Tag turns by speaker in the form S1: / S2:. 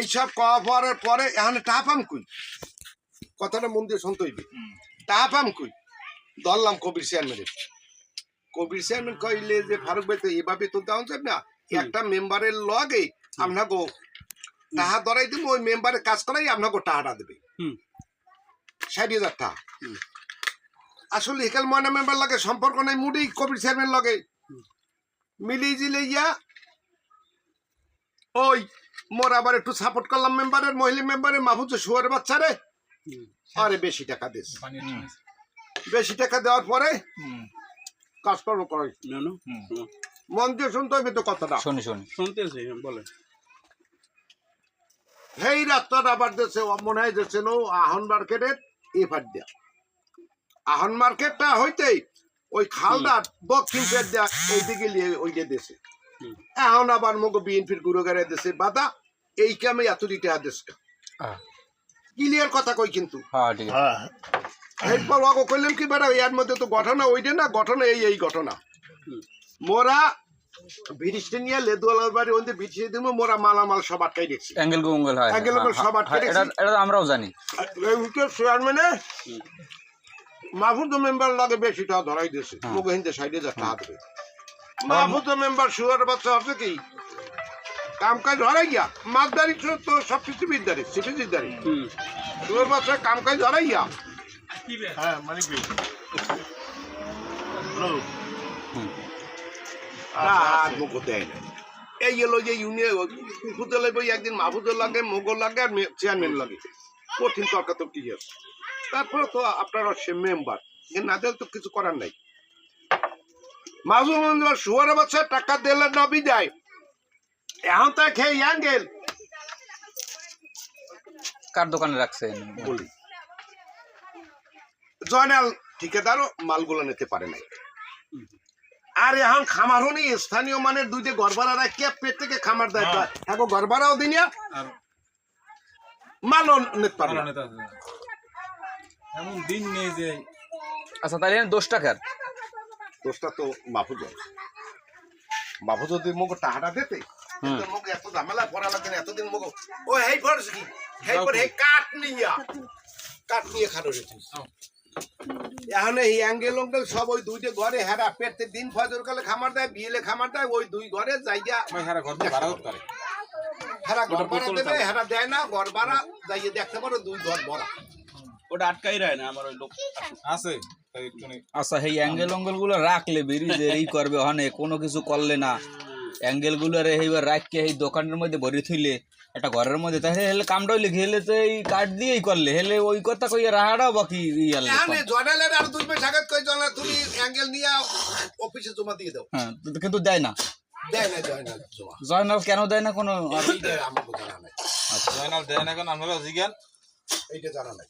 S1: এইসব কওয়া পরের পরে এখানে পাম কই? কথাটা মন দিয়ে শুনতে হইবে। পাম কই? ধরলাম কবির চেয়ারম্যানের। কবির চেয়ারম্যান কইলে যে ফারুক ভাই তো এভাবে তো দেওয়া যাবে না। একটা মেম্বারের লগে আপনাকে টাকা ধরাই দিব ওই মেম্বারের কাজ করাই আপনাকে টাকাটা দেবে। ষাট হাজার টাকা। আসলে হেকাল ময়না মেম্বার লাগে সম্পর্ক নাই মুডি কবির চেয়ারম্যান লগে। মিলিয়ে জিলে ইয়া ওই মোর আবার একটু সাপোর্ট করলাম মেম্বারের মহিলা মেম্বারের মাহফুজ শুয়ার বাচ্চারে আরে বেশি টাকা দিস। বেশি টাকা দেওয়ার পরে কাজকর্ম করে।
S2: না না
S1: মন দিয়ে শুনতে হবে তো কথাটা।
S3: শুনি শুনি।
S2: শুনতেছি বলে।
S1: সেই রাস্তাটা আবার দেশে মনে হয় দেশে নো আহন মার্কেটের এ ফাট দেয়া। আহন মার্কেটটা হইতেই ওই খালদার দক্ষিণ পেট দেয়া এইদিকে নিয়ে ওইটা দেশে। এখন আবার মগ বিএনপির গুরুগারে দেশে বাদা এই কামে এত দিতে
S3: হ্যাঁ।
S1: ক্লিয়ার কথা কই কিন্তু।
S3: হ্যাঁ ঠিক আছে।
S1: এরপর ওকে কইলাম কি বেড়া এর মধ্যে তো ঘটনা ওইটা না ঘটনা এই এই ঘটনা। মোরা ব্রিটিশটা লেদুয়ালার বাড়ি ওদের ব্রিটিশে দিব মোরা মালামাল সব আটকাই দেখছি
S3: অ্যাঙ্গেল গুঙ্গল হয়
S1: অ্যাঙ্গেল গুঙ্গল সব আটকে
S3: হ্যাঁ, এটা এটা আমরাও জানি।
S1: চেয়ারম্যানে
S2: হুম।
S1: মাহফুজ মেম্বার লাগে বেশি টাকা ধরাই দিয়েছে
S3: হ্যাঁ।
S1: হিন্দে সাইডে যা টাকা দেবে। মাহফুজ মেম্বার শুয়ার বাচ্চা হবে কি? কাম কাজ ধরাই গিয়া মাছদারি তো সব কিছু বিদ্যারি সিটি বিদ্যারি শুয়ার বাচ্চা কাম কাজ ধরাই গিয়া।
S4: হ্যাঁ কি
S1: আর মুখ দেয় না। এই এলো যে ইউনিয়ন লাগবে একদিন মাহফুজের লাগে মোগল লাগে আর চেয়ারম্যান লাগে। কঠিন তর্কা তো কি আছে? তারপরে তো আপনারা সে মেম্বার এ না দিলে তো কিছু করার নাই। মেম্বার শুয়ার বাচ্চা টাকা দিলে না বিদায়। এখন তা খেয়ে ইয়াঙ্গেল
S3: কার দোকানে রাখছেন?
S1: বলি। জয়নাল ঠিকাদারও মালগুলো নিতে পারে নাই। আর এখন খামার হনি স্থানীয় মানের দুইটা গড়বাড়া রাখিয়া পেট থেকে খামার দেয়।
S4: হ্যাঁ।
S1: এখন গড়বাড়াও দিনিয়া মালও নিতে পারে
S4: এমন দিন নেই যে
S3: আচ্ছা তাহলে দোষ টাকার।
S1: দোষটা তো মাহফুজ মাহফুজ যদি মুখ টাহাটা দিতে মুখ এত ঝামেলা পড়া লাগে এতদিন মুখ ও হেই ফরস কি হেই পর হেই কাঠ নিয়া। কাঠ নিয়ে খাটো রেখে এখন এই অ্যাঙ্গেল অঙ্গেল সব ওই দুইটা ঘরে হেরা পেটতে দিন ফজর কালে খামার দেয় বিয়েলে খামার দেয় ওই দুই ঘরে জায়গা
S4: হারা ঘর ভাড়া করে
S1: হেরা ঘর ভাড়া দেবে হেরা দেয় না ঘর ভাড়া যাইয়ে দেখতে পারো দুই ঘর ভরা।
S2: ওটা আটকাই রায় না আমার ওই লোক
S4: আছে।
S3: আচ্ছা এই অ্যাঙ্গেল অঙ্গেলগুলো রাখলে ব্রিজে এই করবে হনে কোনো কিছু করলে না। অ্যাঙ্গেলগুলো রে এইবার রাখকে এই দোকানের মধ্যে ভরি থইলে একটা ঘরের মধ্যে তাহলে হেলে কামটা হইলে হেলে তো এই কাঠ দিয়েই করলে হেলে ওই কথা কই রাহাড়াও বাকি ইয়ালে
S1: জয়নালের আর সাগাত কই তুমি অ্যাঙ্গেল নিয়ে অফিসে জমা দিয়ে দাও।
S3: হ্যাঁ কিন্তু দেয় না।
S1: দেয় না জয়নাল
S3: কেন দেয় না কোনো?
S4: জয়নাল দেয় না কেন? আমরা জিজ্ঞান।
S1: এইটা জানা নাই।